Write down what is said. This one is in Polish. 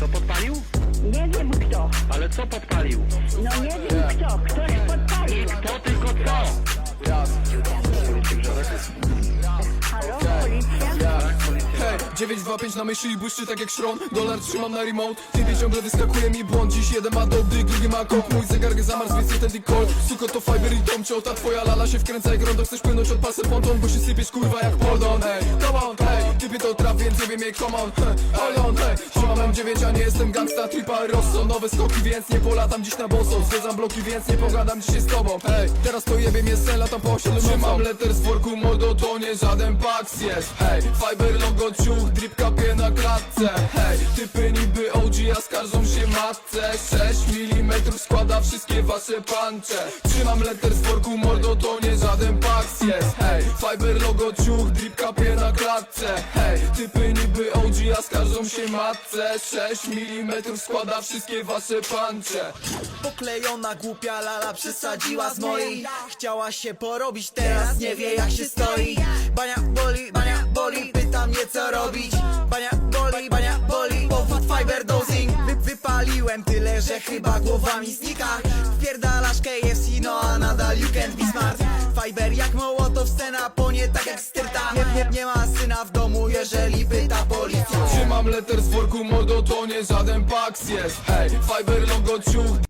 Co podpalił? Nie wiem kto. Ale co podpalił? No nie wiem kto. Ktoś podpalił. To tylko co? Halo, policja? Hej, 925 na myśli i błyszczy tak jak szron Dolar trzymam na remote Typie ciągle wyskakuje mi błąd Dziś jeden ma dobry, drugi ma kok Mój zegarek zamarzł, więc nie ten call Suko to fiber i tomcio Ta twoja lala się wkręca jak rondo Chcesz płynąć od pasy ponton Bo się sypiesz kurwa jak poldon Hej, come on, hej Typie to trap, więc nie wiem jej come on Hej, hold on, hej Trzymam M9, a nie jestem gangsta Tripa Rosso Nowe skoki, więc nie polatam dziś na boso. Zwiedzam bloki, więc nie pogadam dzisiaj z tobą. Hej, teraz to jebie mnie sen, latam po osiedlu Trzymam. letter z worku, mordo to nie żaden paks jest. Hej, fiber logo ciuch, drip kapie na klatce. Hej, typy niby OG, a skarżą się matce. 6 mm składa wszystkie wasze pancze. Trzymam letter z worku, mordo to nie żaden paks jest. Hej, fiber logo ciuch, drip kapie na klatce. Hej, typy skarżą się matce 6 mm składa wszystkie wasze pancze. Poklejona głupia lala przesadziła z mojej. Chciała się porobić, teraz nie wie jak się stoi. Bania boli, bania boli, pyta mnie co robić. Bania boli, bania boli, powód fiber dosing. Wy, Wypaliłem tyle, że chyba głowa mi znika. Wpierdalasz KFC, no a nadal you can be smart. Fiber jak Mołotow, scena płonie tak jak styrta nie, nie, nie ma syna w domu, jeżeli pyta policja Trzymam letter z worku, mordo to nie żaden paks jest. Hej, fiber logo ciuch